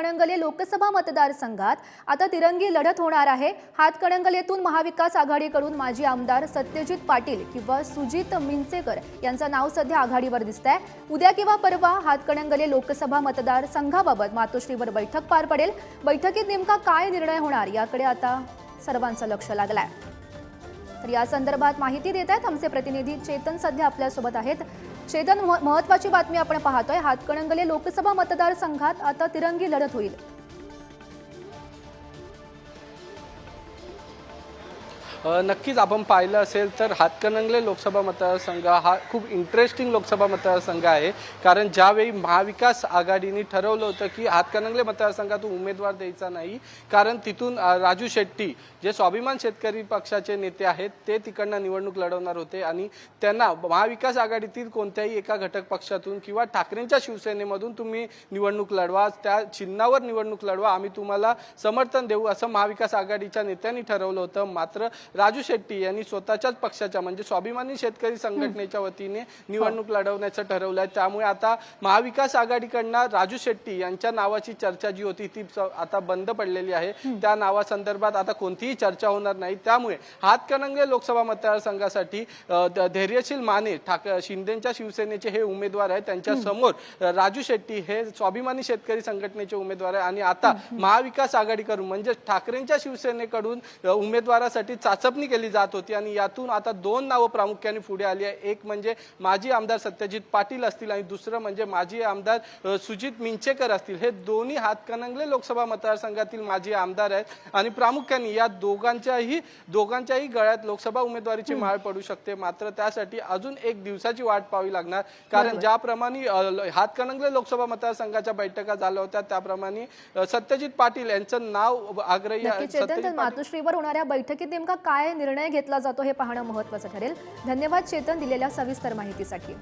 हातकणंगले लोकसभा मतदारसंघात आता तिरंगी लढत होणार आहे. हातकणंगलेतून महाविकास आघाडीकडून माजी आमदार सत्यजित पाटील किंवा सुजित मिंचेकर यांचं नाव सध्या आघाडीवर दिसत आहे उद्या किंवा परवा हातकणंगले लोकसभा मतदारसंघाबाबत मातोश्रीवर बैठक पार पडेल. बैठकीत नेमका काय निर्णय होणार याकडे आता सर्वांचं लक्ष लागलंय. तर या संदर्भात माहिती देत आहेत आमचे प्रतिनिधी चेतन सध्या आपल्यासोबत आहेत. चेतन महत्वाची बातमी आपण पाहतोय. हातकणंगले लोकसभा मतदारसंघात आता तिरंगी लढत होईल. नक्कीच आपण पाहिलं असेल तर हातकणंगले लोकसभा मतदारसंघ हा खूप इंटरेस्टिंग लोकसभा मतदारसंघ आहे. कारण ज्यावेळी महाविकास आघाडीने ठरवलं होतं की हातकणंगले मतदारसंघातून उमेदवार द्यायचा नाही कारण तिथून राजू शेट्टी जे स्वाभिमान शेतकरी पक्षाचे नेते आहेत ते तिकडनं निवडणूक लढवणार होते आणि त्यांना महाविकास आघाडीतील कोणत्याही एका घटक पक्षातून किंवा ठाकरेंच्या शिवसेनेमधून तुम्ही निवडणूक लढवा त्या चिन्हावर निवडणूक लढवा आम्ही तुम्हाला समर्थन देऊ असं महाविकास आघाडीच्या नेत्यांनी ठरवलं होतं. मात्र राजू शेट्टी यांनी स्वतःच्याच पक्षाच्या म्हणजे स्वाभिमानी शेतकरी संघटनेच्या वतीने निवडणूक लढवण्याचं ठरवलं आहे त्यामुळे आता महाविकास आघाडीकडनं राजू शेट्टी यांच्या नावाची चर्चा जी होती ती आता बंद पडलेली आहे. त्या नावासंदर्भात आता कोणतीही चर्चा होणार नाही. त्यामुळे हातकणंगले लोकसभा मतदारसंघासाठी धैर्यशील माने ठाक शिंदेच्या शिवसेनेचे हे उमेदवार आहेत. त्यांच्यासमोर राजू शेट्टी हे स्वाभिमानी शेतकरी संघटनेचे उमेदवार आहे आणि आता महाविकास आघाडीकडून म्हणजे ठाकरेंच्या शिवसेनेकडून उमेदवारासाठी चाचपणी केली जात होती आणि यातून आता दोन नावं प्रामुख्याने पुढे आली आहे. एक म्हणजे माजी आमदार सत्यजित पाटील असतील आणि दुसरं म्हणजे माजी आमदार सुजित मिंचेकर असतील. हे दोन्ही हातकणंगले लोकसभा मतदारसंघातील माजी आमदार आहेत आणि प्रामुख्याने या दोघांच्याही दोघांच्याही गळ्यात लोकसभा उमेदवारीची माळ पडू शकते. मात्र त्यासाठी अजून एक दिवसाची वाट पाहावी लागणार. कारण ज्याप्रमाणे हातकणंगले लोकसभा मतदारसंघाच्या बैठका झाल्या होत्या त्याप्रमाणे सत्यजित पाटील यांचं नाव आग्रही मातोश्रीवर होणाऱ्या बैठकीत नेमका काय निर्णय घेतला जातो हे पाहणं महत्वाचं ठरेल. धन्यवाद चेतन दिलेल्या सविस्तर माहितीसाठी.